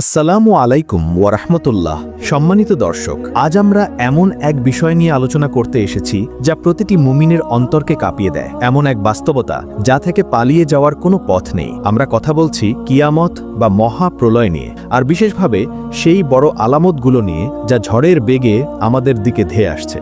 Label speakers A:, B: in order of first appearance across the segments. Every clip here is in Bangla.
A: আসসালামু আলাইকুম ওয়ারহমতুল্লাহ সম্মানিত দর্শক, আজ আমরা এমন এক বিষয় নিয়ে আলোচনা করতে এসেছি যা প্রতিটি মুমিনের অন্তরকে কাঁপিয়ে দেয়। এমন এক বাস্তবতা যা থেকে পালিয়ে যাওয়ার কোনো পথ নেই। আমরা কথা বলছি কিয়ামত বা মহা প্রলয় নিয়ে, আর বিশেষভাবে সেই বড় আলামতগুলো নিয়ে যা ঝড়ের বেগে আমাদের দিকে ধেয়ে আসছে।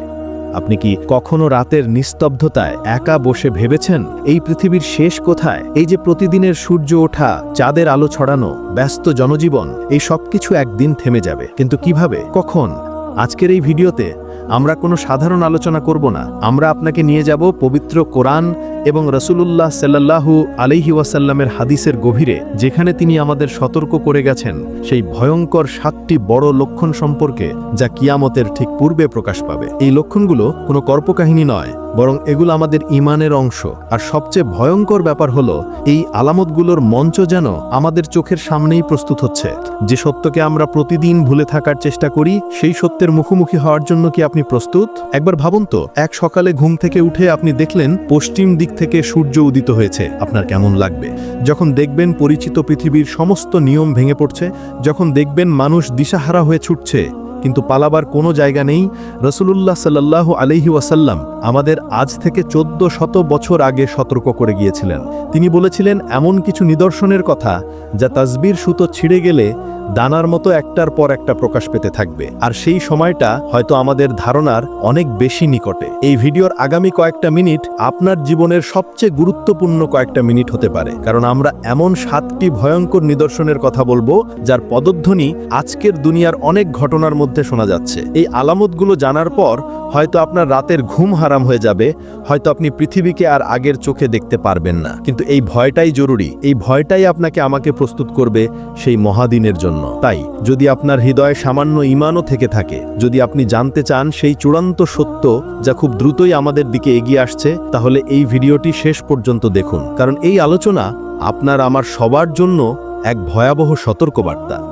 A: আপনি কি কখনো রাতের নিস্তব্ধতায় একা বসে ভেবেছেন? এই পৃথিবীর শেষ কোথায়? এই যে প্রতিদিনের সূর্য ওঠা, চাঁদের আলো ছড়ানো, ব্যস্ত জনজীবন, এই সবকিছু একদিন থেমে যাবে। কিন্তু কীভাবে? কখন? আজকের এই ভিডিওতে আমরা কোনো সাধারণ আলোচনা করব না। আমরা আপনাকে নিয়ে যাব পবিত্র কোরআন এবং রসুলুল্লাহ সাল্লাহু আলাইহি ওয়াসাল্লামের হাদিসের গভীরে, যেখানে তিনি আমাদের সতর্ক করে গেছেন সেই ভয়ঙ্কর সাতটি বড় লক্ষণ সম্পর্কে, যা কিয়ামতের ঠিক পূর্বে প্রকাশ পাবে। এই লক্ষণগুলো কোনো কর্পকাহিনী নয়। বরং এগুলো আমাদের ইমানের অংশ। আর সবচেয়ে ভয়ঙ্কর ব্যাপার হলো, এই আলামতগুলোর মঞ্চ যেন আমাদের চোখের সামনেই প্রস্তুত হচ্ছে। যে সত্যকে আমরা প্রতিদিন ভুলে থাকার চেষ্টা করি, সেই সত্যের মুখোমুখি হওয়ার জন্য কি আপনি প্রস্তুত? একবার ভাবুন তো, এক সকালে ঘুম থেকে উঠে আপনি দেখলেন, পশ্চিম দিক থেকে সূর্য উদিত হয়েছে। আপনার কেমন লাগবে? যখন দেখবেন পরিচিত পৃথিবীর সমস্ত নিয়ম ভেঙে পড়ছে, যখন দেখবেন মানুষ দিশাহারা হয়ে ছুটছে কিন্তু পালাবার কোনো জায়গা নেই। রসুলুল্লাহ সাল্লাহ আলহি ওয়াসাল্লাম আমাদের আজ থেকে চোদ্দ শত বছর আগে সতর্ক করে গিয়েছিলেন। তিনি বলেছিলেন, এমন কিছু নিদর্শনের কথা যা তাজবির সুতো ছিঁড়ে গেলে দানার মতো একটার পর একটা প্রকাশ পেতে থাকবে। আর সেই সময়টা হয়তো আমাদের ধারণার অনেক বেশি নিকটে। এই ভিডিওর আগামী কয়েকটা মিনিট আপনার জীবনের সবচেয়ে গুরুত্বপূর্ণ কয়েকটা মিনিট হতে পারে। কারণ আমরা এমন সাতটি ভয়ঙ্কর নিদর্শনের কথা বলব, যার পদধ্বনি আজকের দুনিয়ার অনেক ঘটনার মধ্যে শোনা যাচ্ছে। এই আলামতগুলো জানার পর হয়তো আপনার রাতের ঘুম হারাম হয়ে যাবে, হয়তো আপনি পৃথিবীকে আর আগের চোখে দেখতে পারবেন না। কিন্তু এই ভয়টাই জরুরি। এই ভয়টাই আপনাকে আমাকে প্রস্তুত করবে সেই মহাদিনের জন্য। তাই, যদি আপনার হৃদয়ে সামান্য ইমানও থেকে থাকে, যদি আপনি জানতে চান সেই চূড়ান্ত সত্য যা খুব দ্রুতই আমাদের দিকে এগিয়ে আসছে, তাহলে এই ভিডিওটি শেষ পর্যন্ত দেখুন। কারণ এই আলোচনা আপনার আমার সবার জন্য এক ভয়াবহ সতর্কবার্তা।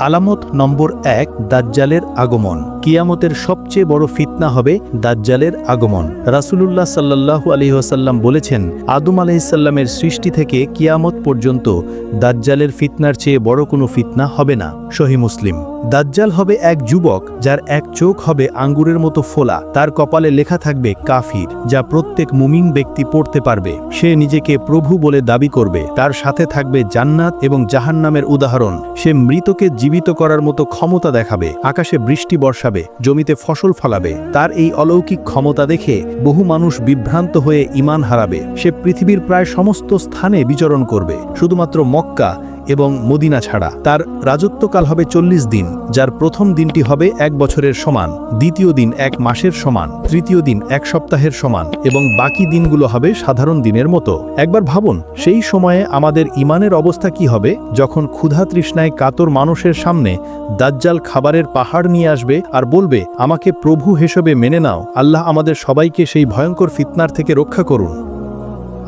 A: আলামত নম্বর এক, দাজ্জালের আগমন। কিয়ামতের সবচেয়ে বড় ফিতনা হবে দাজ্জালের আগমন। রাসুলুল্লাহ সাল্লাহু আলহিহাসাল্লাম বলেছেন, আদম আলহিসাল্লামের সৃষ্টি থেকে কিয়ামত পর্যন্ত দাজ্জালের ফিতনার চেয়ে বড় কোনো ফিতনা হবে না। সহি মুসলিম। দাজ্জাল হবে এক যুবক যার এক চোখ হবে আঙ্গুরের মতো ফোলা। তার কপালে লেখা থাকবে কাফির, যা প্রত্যেক মুমিন ব্যক্তি পড়তে পারবে। সে নিজেকে প্রভু বলে দাবি করবে। তার সাথে থাকবে জান্নাত এবং জাহান্নামের উদাহরণ। সে মৃতকে জীবিত করার মতো ক্ষমতা দেখাবে। আকাশে বৃষ্টি বর্ষাবে, জমিতে ফসল ফলাবে। তার এই অলৌকিক ক্ষমতা দেখে বহু মানুষ বিভ্রান্ত হয়ে ইমান হারাবে। সে পৃথিবীর প্রায় সমস্ত স্থানে বিচরণ করবে। শুধুমাত্র মক্কা এবং মদিনা ছাড়া। তার রাজত্বকাল হবে চল্লিশ দিন, যার প্রথম দিনটি হবে এক বছরের সমান, দ্বিতীয় দিন এক মাসের সমান, তৃতীয় দিন এক সপ্তাহের সমান, এবং বাকি দিনগুলো হবে সাধারণ দিনের মতো। একবার ভাবুন, সেই সময়ে আমাদের ইমানের অবস্থা কি হবে, যখন ক্ষুধা তৃষ্ণায় কাতর মানুষের সামনে দাজ্জাল খাবারের পাহাড় নিয়ে আসবে আর বলবে, আমাকে প্রভু হিসেবে মেনে নাও, আল্লাহ আমাদের সবাইকে সেই ভয়ঙ্কর ফিতনার থেকে রক্ষা করুন।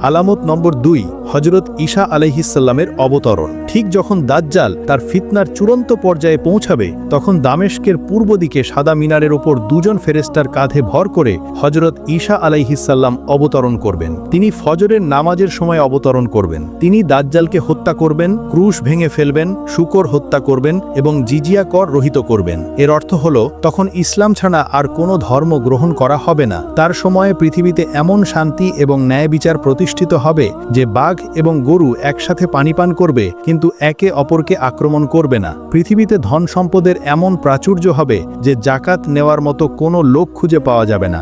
A: আলামত নম্বর দুই হজরত ঈশা আলহিসাল্লামের অবতরণ। ঠিক যখন দাজ্জাল তার ফিতনার চূড়ান্ত পর্যায়ে পৌঁছাবে, তখন দামেশকের পূর্ব দিকে সাদা মিনারের ওপর দুজন ফেরেস্তার কাঁধে ভর করে হজরত ঈশা আলাইহিসাল্লাম অবতরণ করবেন। তিনি ফজরের নামাজের সময় অবতরণ করবেন। তিনি দাজ্জালকে হত্যা করবেন, ক্রুশ ভেঙে ফেলবেন, শুকর হত্যা করবেন এবং জিজিয়া কর রহিত করবেন। এর অর্থ হল, তখন ইসলাম ছাড়া আর কোনো ধর্ম গ্রহণ করা হবে না। তার সময়ে পৃথিবীতে এমন শান্তি এবং ন্যায় বিচার প্রতিষ্ঠিত হবে যে বাঘ এবং গরু একসাথে পানি পান করবে, কিন্তু একে অপরকে আক্রমণ করবে না। পৃথিবীতে ধন সম্পদের এমন প্রাচুর্য হবে যে জাকাত নেওয়ার মতো কোনো লোক খুঁজে পাওয়া যাবে না।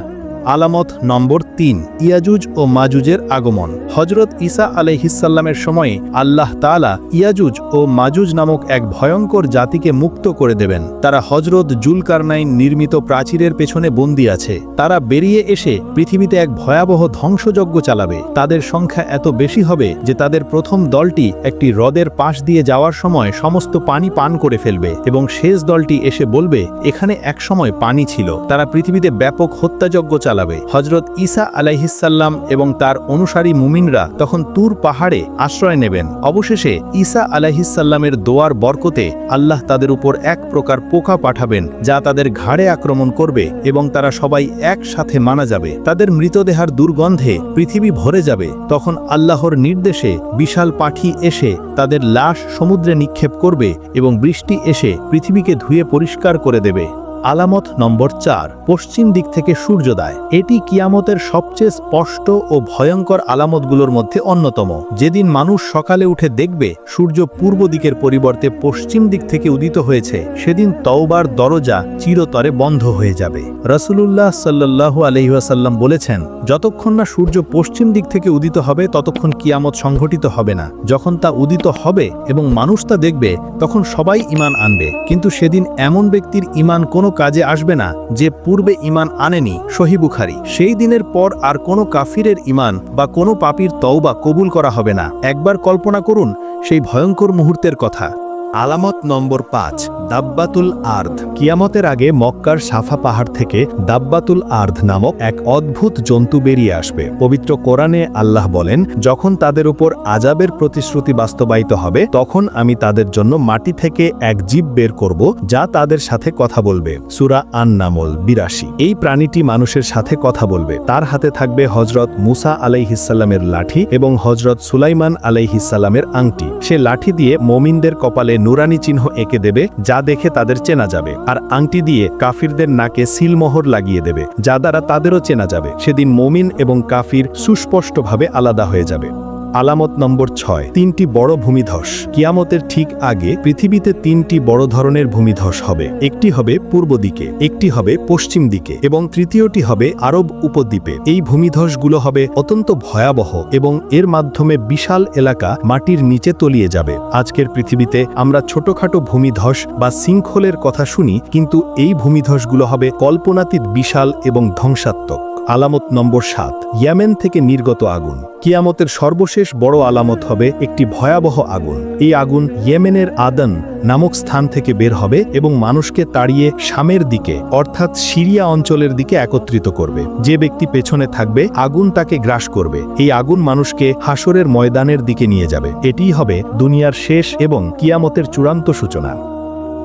A: আলামত নম্বর তিন, ইয়াজুজ ও মাজুজের আগমন। হজরত ঈসা আলহিসাল্লামের সময়ে আল্লাহ তালা ইয়াজুজ ও মাজুজ নামক এক ভয়ঙ্কর জাতিকে মুক্ত করে দেবেন। তারা হজরত জুলকারনাইন নির্মিত প্রাচীরের পেছনে বন্দী আছে। তারা বেরিয়ে এসে পৃথিবীতে এক ভয়াবহ ধ্বংসযজ্ঞ চালাবে। তাদের সংখ্যা এত বেশি হবে যে তাদের প্রথম দলটি একটি হ্রদের পাশ দিয়ে যাওয়ার সময় সমস্ত পানি পান করে ফেলবে এবং শেষ দলটি এসে বলবে, এখানে একসময় পানি ছিল। তারা পৃথিবীতে ব্যাপক হত্যাযজ্ঞ চালাবে। চালাবে। হজরত ঈসা আলাইহিসাল্লাম এবং তার অনুসারী মুমিনরা তখন তুর পাহাড়ে আশ্রয় নেবেন। অবশেষে ঈসা আলাইহিসাল্লামের দোয়ার বরকতে আল্লাহ তাদের উপর এক প্রকার পোকা পাঠাবেন, যা তাদের ঘাড়ে আক্রমণ করবে এবং তারা সবাই একসাথে মানা যাবে। তাদের মৃতদেহার দুর্গন্ধে পৃথিবী ভরে যাবে। তখন আল্লাহর নির্দেশে বিশাল পাখি এসে তাদের লাশ সমুদ্রে নিক্ষেপ করবে এবং বৃষ্টি এসে পৃথিবীকে ধুয়ে পরিষ্কার করে দেবে। আলামত নম্বর চার, পশ্চিম দিক থেকে সূর্যোদয়। এটি কিয়ামতের সবচেয়ে স্পষ্ট ও ভয়ঙ্কর আলামতগুলোর মধ্যে অন্যতম। যেদিন মানুষ সকালে উঠে দেখবে সূর্য পূর্ব দিকের পরিবর্তে পশ্চিম দিক থেকে উদিত হয়েছে, সেদিন তওবার দরজা চিরতরে বন্ধ হয়ে যাবে। রসুলুল্লাহ সাল্লাহু আলহিহাসাল্লাম বলেছেন, যতক্ষণ না সূর্য পশ্চিম দিক থেকে উদিত হবে, ততক্ষণ কিয়ামত সংঘটিত হবে না। যখন তা উদিত হবে এবং মানুষ তা দেখবে, তখন সবাই ইমান আনবে। কিন্তু সেদিন এমন ব্যক্তির ইমান কোনো কাজে আসবে না, যে পূর্বে ইমান আনেনি, সহি বুখারি। সেই দিনের পর আর কোনো কাফিরের ইমান বা কোনো পাপির তওবা কবুল করা হবে না। একবার কল্পনা করুন, সেই ভয়ঙ্কর মুহূর্তের কথা। আলামত নম্বর পাঁচ, দাব্বাতুল আর্ধ কিয়ামতের আগে মক্কার সাফা পাহাড় থেকে দাব্বাতুল আর্ধ নামক এক অদ্ভুত জন্তু বেরিয়ে আসবে। পবিত্র কোরআনে আল্লাহ বলেন, যখন তাদের উপর আজাবের প্রতিশ্রুতি বাস্তবায়িত হবে, তখন আমি তাদের জন্য মাটি থেকে এক জীব বের করব, যা তাদের সাথে কথা বলবে। সুরা আন নামল বিরাশি। এই প্রাণীটি মানুষের সাথে কথা বলবে। তার হাতে থাকবে হজরত মুসা আলাইহিসাল্লামের লাঠি এবং হজরত সুলাইমান আলাইহিসাল্লামের আংটি। সে লাঠি দিয়ে মমিনদের কপালে নুরানি চিহ্ন এঁকে দেবে, যা দেখে তাদের চেনা যাবে। আর আংটি দিয়ে কাফিরদের নাকে সিলমোহর লাগিয়ে দেবে, যা দ্বারা তাদেরও চেনা যাবে। সেদিন মমিন এবং কাফির সুস্পষ্টভাবে আলাদা হয়ে যাবে। আলামত নম্বর ছয়, তিনটি বড় ভূমিধস। কিয়ামতের ঠিক আগে পৃথিবীতে তিনটি বড় ধরনের ভূমিধস হবে। একটি হবে পূর্ব দিকে, একটি হবে পশ্চিম দিকে এবং তৃতীয়টি হবে আরব উপদ্বীপে। এই ভূমিধসগুলো হবে অত্যন্ত ভয়াবহ এবং এর মাধ্যমে বিশাল এলাকা মাটির নিচে তলিয়ে যাবে। আজকের পৃথিবীতে আমরা ছোটখাটো ভূমিধস বা শৃঙ্খলের কথা শুনি, কিন্তু এই ভূমিধসগুলো হবে কল্পনাতীত বিশাল এবং ধ্বংসাত্মক। আলামত নম্বর সাত, ইয়ামেন থেকে নির্গত আগুন। কিয়ামতের সর্বশেষ বড় আলামত হবে একটি ভয়াবহ আগুন। এই আগুন ইয়েমেনের আদন নামক স্থান থেকে বের হবে এবং মানুষকে তাড়িয়ে শামের দিকে, অর্থাৎ সিরিয়া অঞ্চলের দিকে একত্রিত করবে। যে ব্যক্তি পেছনে থাকবে, আগুন তাকে গ্রাস করবে। এই আগুন মানুষকে হাসরের ময়দানের দিকে নিয়ে যাবে। এটিই হবে দুনিয়ার শেষ এবং কিয়ামতের চূড়ান্ত সূচনা।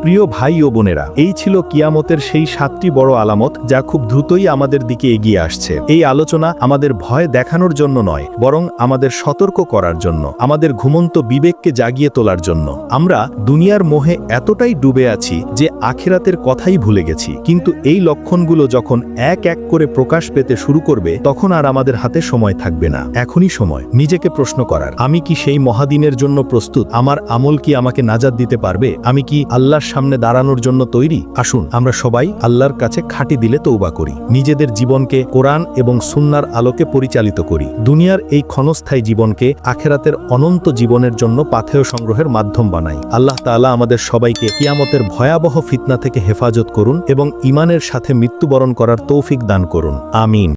A: প্রিয় ভাই ও বোনেরা, এই ছিল কিয়ামতের সেই সাতটি বড় আলামত যা খুব দ্রুতই আমাদের দিকে এগিয়ে আসছে। এই আলোচনা আমাদের ভয় দেখানোর জন্য নয়, বরং আমাদের সতর্ক করার জন্য, আমাদের ঘুমন্ত বিবেককে জাগিয়ে তোলার জন্য। আমরা দুনিয়ার মোহে এতটাই ডুবে আছি যে আখিরাতের কথাই ভুলে গেছি, কিন্তু এই লক্ষণগুলো যখন এক এক করে প্রকাশ পেতে শুরু করবে, তখন আর আমাদের হাতে সময় থাকবে না। এখনই সময়, নিজেকে প্রশ্ন করার। আমি কি সেই মহাদিনের জন্য প্রস্তুত? আমার আমল কি আমাকে নাজাদ দিতে পারবে? আমি কি আল্লাহর সামনে দাঁড়ানোর জন্য তৈরি? আসুন, আমরা সবাই আল্লাহর কাছে খাঁটি দিলে তৌবা করি। নিজেদের জীবনকে কোরআন এবং সুন্নার আলোকে পরিচালিত করি। দুনিয়ার এই ক্ষণস্থায়ী জীবনকে আখেরাতের অনন্ত জীবনের জন্য পাথেয় সংগ্রহের মাধ্যম বানাই। আল্লাহ তাআলা আমাদের সবাইকে কিয়ামতের ভয়াবহ ফিতনা থেকে হেফাজত করুন এবং ইমানের সাথে মৃত্যুবরণ করার তৌফিক দান করুন। আমিন।